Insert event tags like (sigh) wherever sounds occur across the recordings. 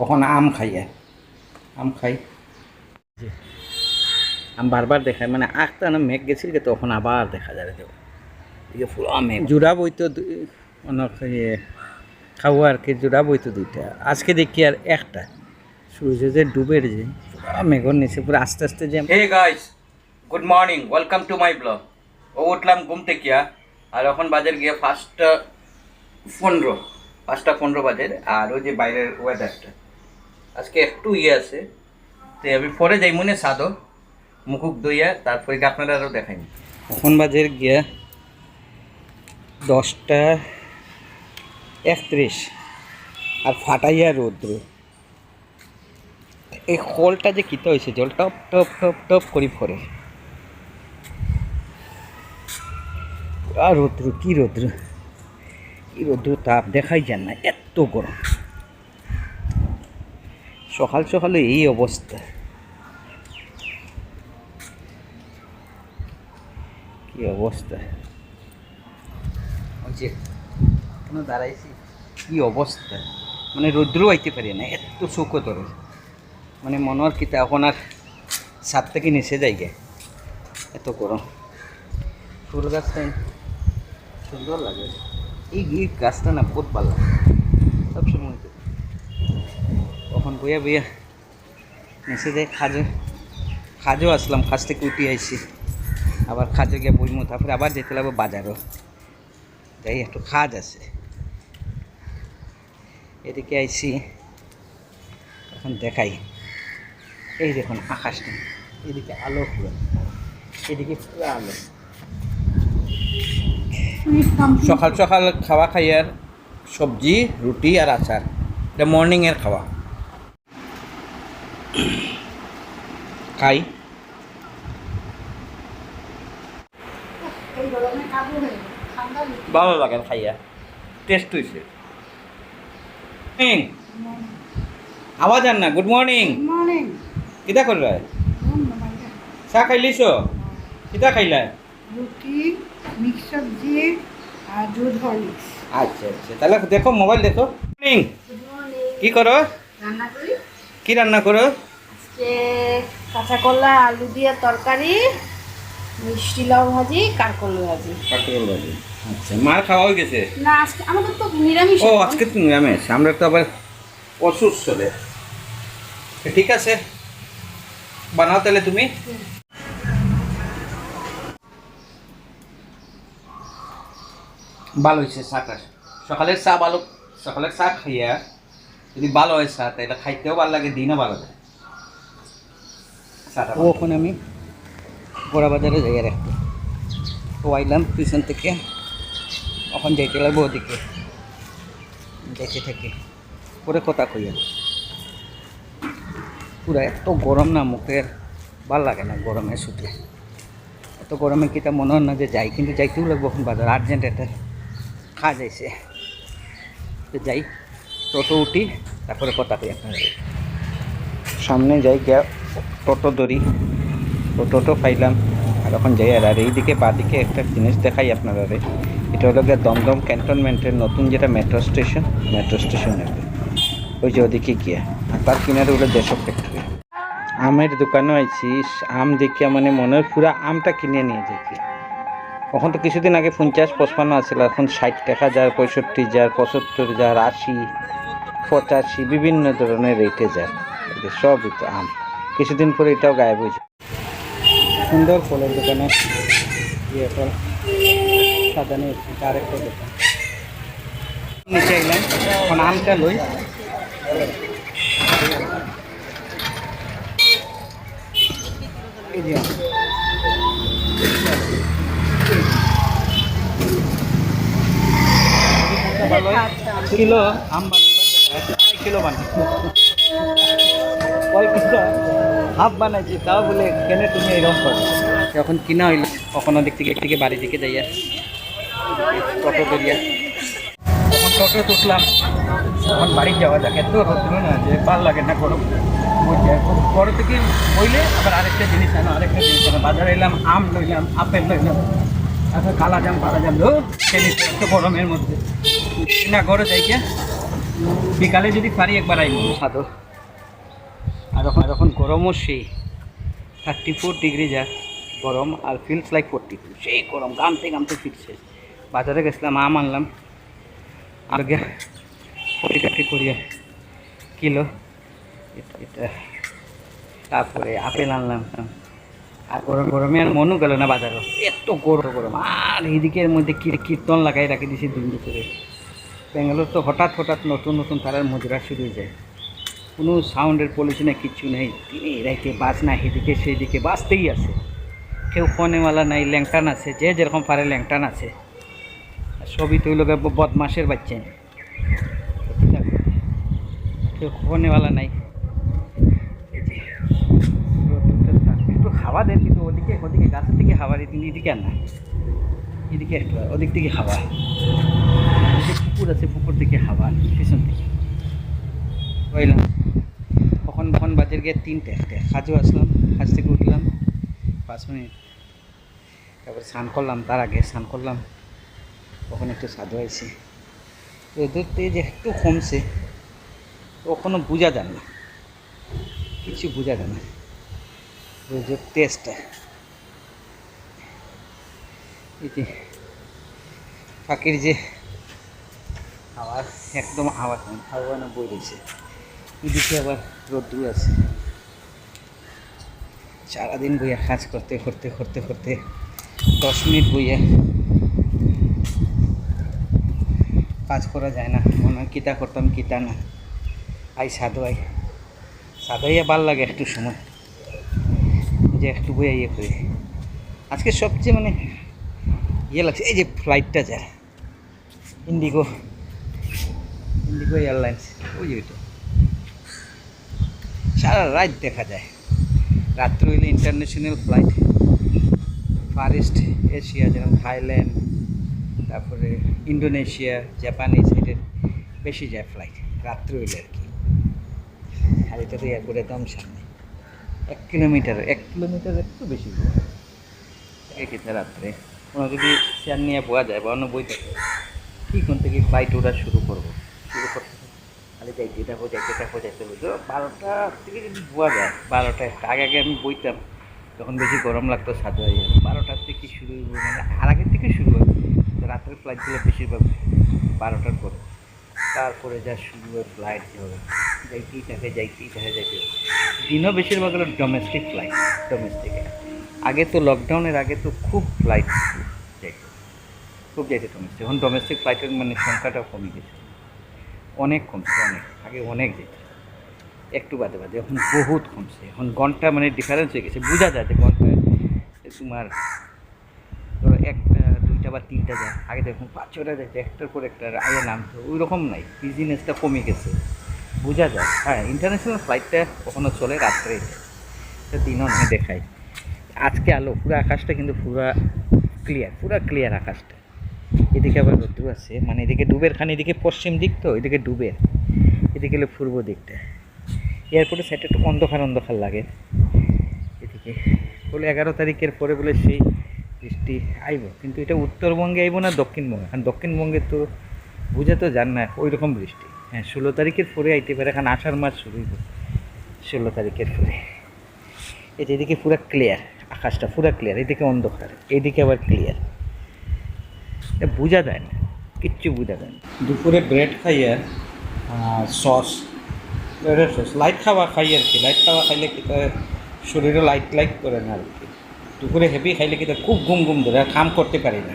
কখন আম খাইয়ে আম খাই। আম বারবার দেখায় মানে আখটা না মেঘ গেছিল গে তখন আবার দেখা যায় দেখো এই যে পুরো মেঘ। জোড়া বইতো অনেক ইয়ে খাওয়া আর কি জোড়া বইতো দুইটা। আজকে দেখি আর একটা। সূর্য যে ডুবের যে পুরো মেঘর নিচে পুরো আস্তে আস্তে যে hey guys good morning welcome to my blog ও উঠলাম ঘুম থেকে আর এখন বাজার গিয়ে ফার্স্ট পনেরো পাঁচটা পনেরো বাজে আর ওই যে বাইরের ওয়েদারটা আজকে একটু ইয়ে আছে। তো আমি পরে যাই, মনে সাদো মুখুক দইয়া, তারপরে আপনারা আরও দেখাইনি। এখন বাজের গিয়া দশটা একত্রিশ। আর ফাটাইয়া রৌদ্র। এই হলটা যে কিতে হয়েছে জল টপ টপ টপ টপ করি পরে। আর রৌদ্র, কি রৌদ্র? কি রৌদ্র তাপ দেখাই যান না, এত গরম। সকাল সকালে এই অবস্থা। কি অবস্থা? ওই যে কোনো দাঁড়াইছি? কি অবস্থা? মানে রৌদ্র আইতে পারি না এত চোখ ধরে। মানে মনের কিতা এখন আর সাত থেকে নিচে যাই গে এত গরম। ফুল গাছটা সুন্দর লাগে। এই এই গাছটা না বহুত ভালো লাগে সবসময় তো। তখন বইয়া বইয়া। নিচে যাই খাজো খাজো আসলাম, খাজ থেকে উঠি আইছি। আবার খাজো গিয়ে বইমু, তারপরে আবার যেতে লাগবে বাজারও। যাই, একটু খাজ আছে। এদিকে আইছি, এখন দেখাই। এই দেখুন আকাশটা, এদিকে আলো পুরো, এদিকে পুরো আলো। সকাল সকাল খাওয়া খাই আর সবজি, রুটি আর আচার। এটা মর্নিংয়ের খাওয়া। (clears throat) খাই। ভালো লাগে খাইয়া টেস্ট হয়েছে আওয়াজ আন না গুড মর্নিং মর্নিং কিতা করলা? চা খাইলিছ? কিতা খাইলা? রুটি মিক্স সবজি আর দুধ হরলিক্স। আচ্ছা আচ্ছা। তাহলে দেখো মোবাইল দেখো। মর্নিং কি করো? রান্না করি? কি রান্না করো? আজকে কাঁচা কলা আলু দিয়ে তরকারি মিষ্টি লাউ ভাজি কারকল ভাজি। কাঁকরোল ভাজি। আচ্ছা মার খাওয়া হয়ে গেছে? না আজকে আমাদের তো নিরামিষ। ও আজকে তো নিরামিষ। আমরা তো আবার অসুস্থ চলে ঠিক আছে। বানাও তাহলে তুমি। ভালো হয়েছে চাটা সকালের চা ভালো সকালের চা খাইয়া যদি ভালো হয় চা তাহলে খাইতেও ভালো লাগে দিনও ভালো লাগে। চাটা ওখানে আমি বড়া বাজারে যাই আর একটু তো আইলাম পিছন থেকে। এখন যাইতে লাগবো ওদিকে। দেখে থেকে। পরে কথা কইয়া পুরা এত গরম না মুখের ভালো লাগে না গরমে শুধু এত গরমে কিটা মনে হয় না যে যাই কিন্তু যাইতেও লাগবো এখন বাজার। আর্জেন্ট একটা খা যাইছে। তো যাই। টোটো উঠি, তারপরে কথা কই আপনার সামনে যাই গিয়া টোটো ধরি। তো টোটো পাইলাম, আর এখন যাই, আর আর এইদিকে বাদিকে একটা জিনিস দেখাই আপনারা এটা হলো গিয়ে দমদম ক্যান্টনমেন্টের নতুন যেটা মেট্রো স্টেশন মেট্রো স্টেশন ওই যে ওদিকে গিয়া, আর তার কিনারে হলো দেশক ফ্যাক্টরি আমের দোকানও আইছি, আম দেখিয়া মানে মনে হয় পুরা আমটা কিনে নিয়ে দেখি এখন তো কিছুদিন আগে পঞ্চাশ, পঁচপান্ন আছিল, এখন ষাট টাকা, যার পঁয়ষট্টি, যার পঁচাত্তর, যার আশি, পঁচাশি, বিভিন্ন ধরনের রেটে যায়। সব আম। কিছুদিন পরে এটাও গায়েব হয়ে যায়। সুন্দর ফলের দোকানে এখন আমটা লই। কিলো আম কিলো বানাই হাফ বানাইছি তাও বলে কেন তুমি এরকম করো। যখন কিনা হইল কখনো দিক থেকে থেকে বাড়ি দিকে যাইয়া টোটো করিয়া তখন টোটো তুললাম এখন বাড়ি যাওয়া যাক এত রোদ্র না যে ভালো লাগে না গরম। বড় থেকে বইলে আবার আরেকটা জিনিস আনো আরেকটা জিনিস আনো। বাজারে এলাম আম লইলাম আপেল লইলাম। তারপর কালা জাম পালা জাম খেলি এত গরমের মধ্যে। না, ঘরে যাই বিকালে যদি পারি, একবার আইব। সাদর আর এখন আর এখন গরমও সেই। থার্টি ফোর ডিগ্রি যা। গরম আর ফিলস লাইক ফোরটি টু সেই গরম গামতে গামতে ফিরছে। বাজারে গেছিলাম, আম আনলাম। আগে ফোর্টি থার্টি করিয়া কিলো। এটা তারপরে আপেল আনলাম। আর গরম আর মনও গেল না বাজারও। এত গরম গরম। আর এদিকের মধ্যে কীর্তন লাগাই রাখি দিয়েছি দিন দুপুরে ব্যাঙ্গালোর তো হঠাৎ হঠাৎ নতুন নতুন তারার মজুরা শুরু হয়ে যায়। কোনো সাউন্ডের পলিউশনে কিচ্ছু নেই। রাইতে বাজ না, এদিকে সেদিকে বাজতেই আছে। কেউ ফোনেওয়ালা নাই, ল্যাংটান আছে, যে যেরকম পারে ল্যাংটান আছে। সবই তো লোক বদমাসের বাচ্চা। কেউ ফোনেওয়ালা নাই এই যে, রোদ্দুরটা থাক। একটু হাওয়া কিন্তু ওদিকে ওদিকে গাছের দিকে হাওয়া এদিকে না। এদিকে ওদিক থেকে হাওয়া। পুকুর আছে, পুকুর থেকে হাওয়া, পিছন থেকে। রইলাম। কখন কখন বাজের গিয়ে তিনটে কাজও আসলাম, কাজ থেকে উঠলাম, পাঁচ মিনিট। তারপরে স্নান করলাম, তার আগে স্নান করলাম। তখন একটু সাধু আইছি। রোদের তেজ একটু কমছে কখনো বোঝা যায় না। কিছু বোঝা যায় না। তেজটা। এই যে পাখির যে আওয়াজ, একদম আওয়াজ নেই হাওয়া না বই রয়েছে। এদিকে আবার রোদ্দুর আছে। সারাদিন বইয়া কাজ করতে করতে করতে করতে দশ মিনিট বইয়া কাজ করা যায় না। মনে হয় কিতা করতাম, কিতা না। আই সাধু আই। সাধু ভালো লাগে একটু সময়। যে একটু বইয়া ইয়ে করি। আজকে সবচেয়ে মানে ইয়ে লাগছে, এই যে ফ্লাইটটা যায় ইন্ডিগো ইন্ডিগো এয়ারলাইন্স ওই যে ওইটা। সারা রাত দেখা যায়। রাত্র হইলে international flight far east Asia যেমন থাইল্যান্ড তারপরে ইন্দোনেশিয়া জাপান এই সাইডের বেশি যায় ফ্লাইট রাত্রে হইলে আর কি। আর এটা তো এয়ারপোর্ট একদম সামনে। এক কিলোমিটার এক কিলোমিটার একটু বেশি। এক্ষেত্রে রাত্রে। কোনো যদি চেয়ার নিয়ে বোয়া যায় বা অন্য বই থাকে কি কোন থেকে ফ্লাইট ওঠা শুরু করব? শুরু করতে হবে। খালি যাইতে থাকব যাইতে থাকব যাইতে তো বারোটা থেকে যদি বোয়া যায় বারোটা একটা আগে আগে আমি বইতাম তখন বেশি গরম লাগতো সাদু হয়ে যায় বারোটার থেকে শুরু মানে আর আগের থেকে শুরু হয়। রাতের ফ্লাইটগুলো বেশিরভাগ বারোটার পরে। তারপরে যা শুরু হয় ফ্লাইট যে হবে? যাইতেই থাকে যাইতেই থাকে যাইতে দিনও বেশিরভাগ হলো ডোমেস্টিক ফ্লাইট ডোমেস্টিকে আগে তো লকডাউনের আগে তো খুব ফ্লাইট যাইতো, খুব যাইতে ডোমেস্টিক এখন ডোমেস্টিক ফ্লাইটের মানে সংখ্যাটাও কমে গেছে। অনেক কমছে, অনেক। আগে অনেক যেত একটু বাদে বাদে, এখন বহুত কমছে। এখন ঘণ্টা মানে ডিফারেন্স হয়ে গেছে। বোঝা যায় যে ঘন্টায় তোমার ধরো একটা, দুইটা বা তিনটা যায়। আগে দেখুন পাঁচ ছটা যাচ্ছে একটার পর একটা আগে নামতো। ওই রকম নাই বিজিনেসটা কমে গেছে। বোঝা যায়। হ্যাঁ ইন্টারন্যাশনাল ফ্লাইটটা কখনো চলে, রাত্রে দিনও নয় দেখায় আজকে আলো, পুরো আকাশটা কিন্তু পুরা ক্লিয়ার পুরা ক্লিয়ার আকাশটা। এদিকে আবার রোদ্দুর আছে মানে এদিকে ডুবের খান, এদিকে পশ্চিম দিক তো, এদিকে ডুবের। এদিকে হলো পূর্ব দিকটা। এয়ারপোর্টের সাইডটা একটু অন্ধকার অন্ধকার লাগে। এদিকে বলে এগারো তারিখের পরে বলে সেই বৃষ্টি আইব, কিন্তু এটা উত্তরবঙ্গে আইব না দক্ষিণবঙ্গে? কারণ দক্ষিণবঙ্গে তো বুঝে তো যান না ওই রকম বৃষ্টি। হ্যাঁ ষোলো তারিখের পরে আইতে পারে এখন আষাঢ় মাস শুরু হইব। ষোলো তারিখের পরে। এটা এদিকে পুরো ক্লিয়ার আকাশটা পুরো ক্লিয়ার এদিকে অন্ধকার, এদিকে আবার ক্লিয়ার বোঝা যায় না, কিচ্ছু বোঝা যায় না। দুপুরে ব্রেড খাইয়া সস ব্রেডের সস লাইট খাওয়া খাই আর কি লাইট খাওয়া খাইলে কি শরীরে লাইট লাইট করে না আর কি। দুপুরে হেভি খাইলে কি খুব ঘুম ঘুম ধরে, আর কাম করতে পারি না।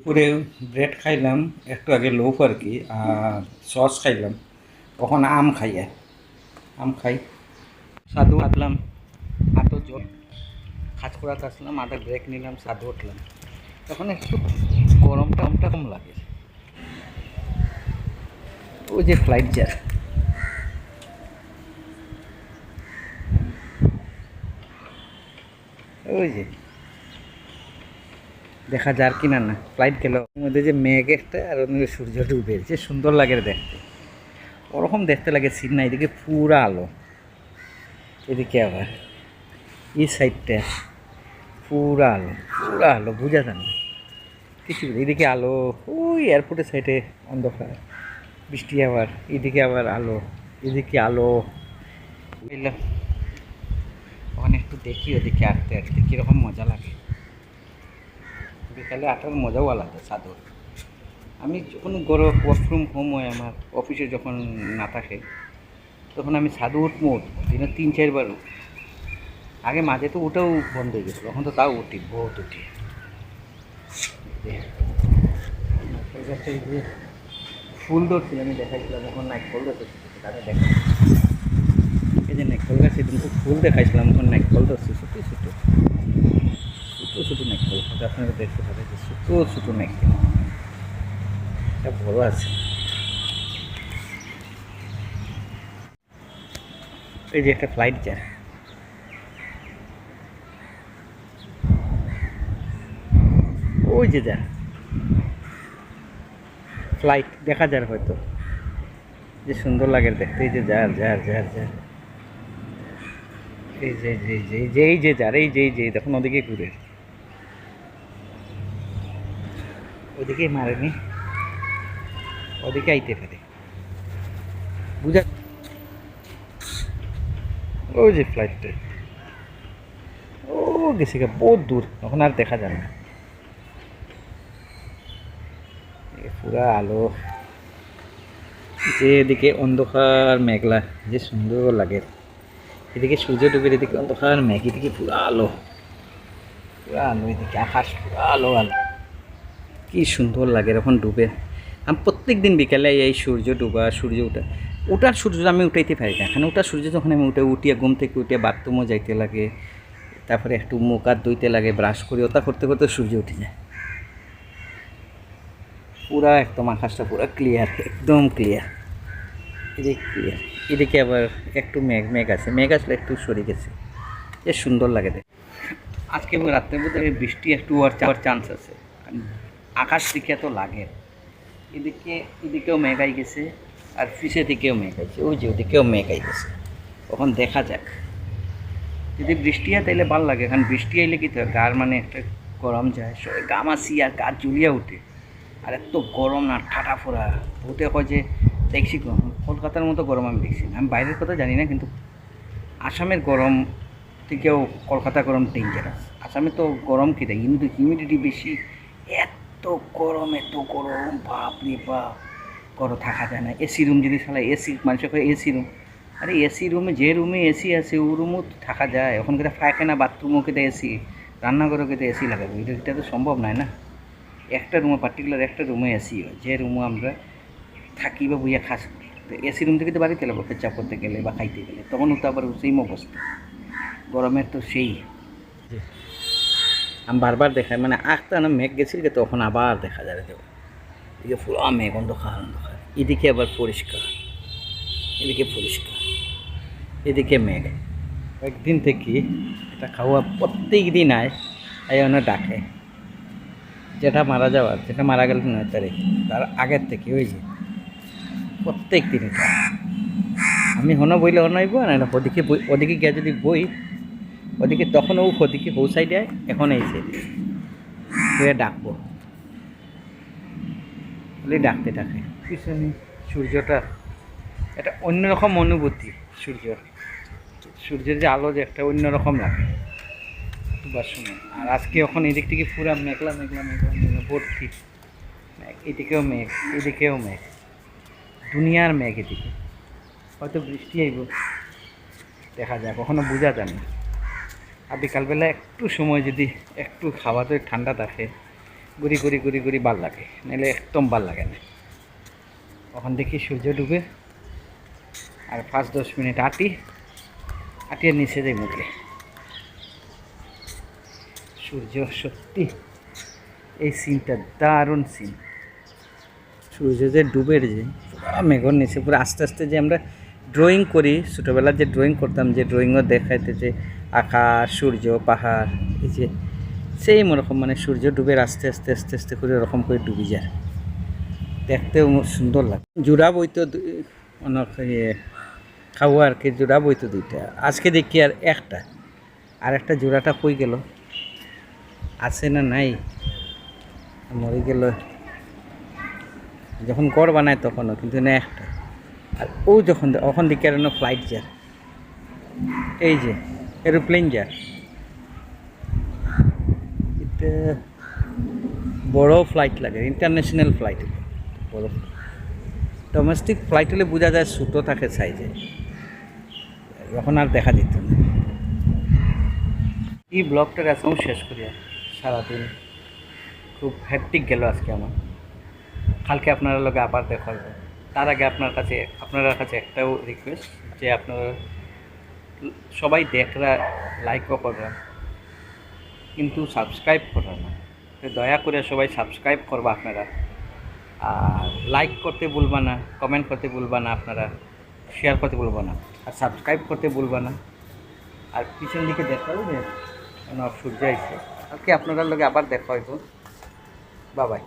দুপুরে ব্রেড খাইলাম, একটু আগে লোফ আর কি, আর সস খাইলাম, তখন আম খাইয়া আম খাই। সাধু হাঁটলাম হাঁটো জোর কাজ করাতে আসলাম আধা ব্রেক নিলাম, সাধু উঠলাম। তখন একটু গরমটা আমটা কম লাগে। ওই যে ফ্লাইট যায় ওই যে। দেখা যার কিনা না। ফ্লাইট গেল। মধ্যে যে মেঘ একটা আর মধ্যে সূর্য ডুবে। যে সুন্দর লাগে দেখতে। ওরকম দেখতে লাগে সিন না এদিকে পুরা আলো। এদিকে আবার এই সাইডটা পুরা আলো। পুরা আলো, বোঝা যায় না। কিছু এদিকে আলো, ওই এয়ারপোর্টের সাইডে অন্ধকার। বৃষ্টি আবার, এদিকে আবার আলো, এদিকে আলো। বুঝলাম। ওখানে একটু দেখি ওদিকে আটতে আটতে কীরকম মজা লাগে। বিকালে আটার মজাও আলাদা, চাদর। আমি যখন গরম ওয়ার্ক ফ্রম হোম হয় আমার অফিসে যখন না থাকে, তখন আমি ছাদে উঠবো, দিনে তিন চারবার আগে মাঝে তো ওটাও বন্ধ হয়ে গেছিল, এখন তো তাও উঠি, বহুত উঠি। ফুল ধরছিল আমি দেখাইছিলাম, এখন নাইকল ধরতে তাদের দেখা এই যে নাইকল গাছ সেদিন ফুল দেখাইছিলাম, এখন নাইকল ধরছে ছোটো ছোটো ছোটো হয়তো আপনারা দেখতে পাবেন যে ছোটো। ছোটো এটা বড় আছে। এই যে একটা ফ্লাইট যায় ওই যে যা। ফ্লাইট দেখা যায় হয়তো। যে সুন্দর লাগে দেখতে। এই যে যার যার যার যার। এই যে যে যে যে এই যে যার এই যে এই যে দেখুন ওদিকে ঘুরে। ওদিকেই মারেনি। ওদিকে আইতে পারে। বুঝা ওই যে ফ্লাইটটা ও গেছে গা, বহুত দূর। এখন আর দেখা যায় না। পুরা আলো। যে এদিকে অন্ধকার মেঘলা, যে সুন্দর লাগে। এদিকে সূর্য ডুবের এদিকে অন্ধকার মেঘ, এদিকে পুরা আলো। পুরা আলো, এদিকে আকাশ, পুরা আলো আলো। কি সুন্দর লাগে যখন ডুবে। আমি প্রত্যেক দিন বিকালে এই সূর্য ডুবা, সূর্য ওঠা ওটার সূর্য আমি উঠাইতে পারি না। এখানে ওটার সূর্য যখন আমি উঠে, উঠিয়া ঘুম থেকে উঠে বাথরুমও যাইতে লাগে, তারপরে একটু মুখ হাত ধুইতে লাগে ব্রাশ করি, ওটা করতে করতে সূর্য উঠে যায়। পুরা একদম আকাশটা পুরো ক্লিয়ার একদম ক্লিয়ার এদিকে ক্লিয়ার এদিকে আবার একটু মেঘ মেঘ আছে। মেঘ আসলে একটু সরে গেছে। বেশ সুন্দর লাগে দেখ। আজকে রাত্রে বোধহয় বৃষ্টি একটু হওয়ার চান্স আছে। আকাশ দিকে তো লাগে। এদিকে এদিকেও মেঘ আই গেছে, আর ফিসে দিকেও মেঘাইছে ওই যে ওদিকেও মেঘ আই গেছে। তখন দেখা যাক। যদি বৃষ্টি হয় তাহলে ভালো লাগে, কারণ বৃষ্টি আইলে কি তো গার মানে একটা গরম যায়। গামাসি আর গা জুলিয়া উঠে। আর এত গরম না ঠাটা ফোড়া। ভূতে কয় যে, দেখছি গরম। কলকাতার মতো গরম আমি দেখছি না। আমি বাইরের কথা জানি না, কিন্তু আসামের গরম থেকেও কলকাতা গরম ডেঞ্জারাস আসামে তো গরম দেয় কিন্তু হিউমিডিটি বেশি। এত গরম, এত গরম বাপ রে বাপ। গরম থাকা যায় না। এসি রুম যদি চালায় এসি মানুষের কয় এসি রুম আরে এসি রুমে যে রুমে এসি আছে, ও রুমও থাকা যায়। এখন কেটে পায়খানা বাথরুমও কেটে এসি রান্নাঘরও কেটে এসি লাগাবে। এটা এটা তো সম্ভব নয় না? একটা রুমে পার্টিকুলার একটা রুমে এসি হয়। যে রুমে আমরা থাকি বা বুঝে খাস তো এসি রুম থেকে তো বাড়িতে লাগবো পেচাপ করতে গেলে বা খাইতে গেলে। তখন তো আবার সেম অবস্থা। গরমের তো সেই। আমি বারবার দেখাই মানে আখটা না মেঘ গেছিল তখন আবার দেখা যাবে দেখো। এদিকে পুরো মেঘ অন্ধকার অন্ধকার। এদিকে আবার পরিষ্কার, এদিকে পরিষ্কার, এদিকে মেঘ। একদিন থেকে এটা খাওয়া প্রত্যেক দিন আয় এই অন্য ডাকে। যেটা মারা যাওয়ার, যেটা মারা গেল নয় তারিখ, তার আগের থেকে ওই যে প্রত্যেক দিন আমি হনো বইলে হনইব না না ওদিকে ওদিকে গিয়ে যদি বই ওদিকে তখন ও ওদিকে হৌ সাইডে এখন এই হয়ে ডাকবো। বলে ডাকতে ডাকে পিছনে সূর্যটা? এটা অন্যরকম অনুভূতি, সূর্য। সূর্যের যে আলো যে একটা অন্যরকম লাগে। দুবার সময় আর আজকে এখন এদিক থেকে পুরা মেঘলা মেঘলা মেঘলা মেঘলা, ভর্তি। মেঘ, এদিকেও মেঘ এদিকেও মেঘ। দুনিয়ার মেঘ এদিকে। হয়তো বৃষ্টি আইব। দেখা যায় কখনো বোঝা যায় না। আর বিকালবেলা একটু সময় যদি একটু খাওয়াতে ঠান্ডা থাকে, গুড়ি গুড়ি গুড়ি গুড়ি ভালো লাগে, নাহলে একদম ভালো লাগে না। তখন দেখি সূর্য ডুবে আর পাঁচ দশ মিনিট আটি, আটিয়ে নিচে যাই মুখে। সূর্য সত্যি, এই সিনটা দারুণ সিন। সূর্য যে ডুবের যে মেঘর নিচে পুরো আস্তে আস্তে যে আমরা ড্রয়িং করি ছোটোবেলার যে ড্রয়িং করতাম, যে ড্রয়িংও দেখাইতে যে আকাশ, সূর্য, পাহাড়, এই যে সেই রকম মানে সূর্য ডুবে আস্তে আস্তে আস্তে আস্তে করে ওরকম করে ডুবি যায়। দেখতেও সুন্দর লাগে। জোড়া বইতো দু- অনেক ইয়ে খাওয়া আর কি, জোড়া বইতো দুইটা। আজকে দেখি আর একটা। আর একটা জোড়াটা কই গেল? আছে না নাই? মরে গেল। যখন গড় বানায় তখনও, কিন্তু না একটা। আর ও যখন ওখান দিকে আর ফ্লাইট যায় এই যে এরোপ্লেন যায় এটা বড় ফ্লাইট লাগে ইন্টারন্যাশনাল ফ্লাইট বড় ডোমেস্টিক ফ্লাইট হলে বোঝা যায় ছোটো থাকে সাইজে এখন আর দেখা যেত না। এই ব্লগটার এখনও শেষ করি সারাদিন। খুব হ্যাপটিক গেল আজকে আমার। কালকে আপনারা লগে আবার দেখা হবে। তার আগে আপনার কাছে আপনার কাছে একটাও রিকোয়েস্ট যে আপনারা সবাই দেখরা লাইকও কররা, কিন্তু সাবস্ক্রাইব করা না। দয়া করে সবাই সাবস্ক্রাইব করবা আপনারা। আর লাইক করতে ভুলবা না কমেন্ট করতে ভুলবা না আপনারা শেয়ার করতে ভুলবা না, আর সাবস্ক্রাইব করতে ভুলবা না। আর পিছন দিকে দেখা হবে কেন সূর্য আইছে। কালকে আপনাদের লগে আবার দেখা হইব। বাবাই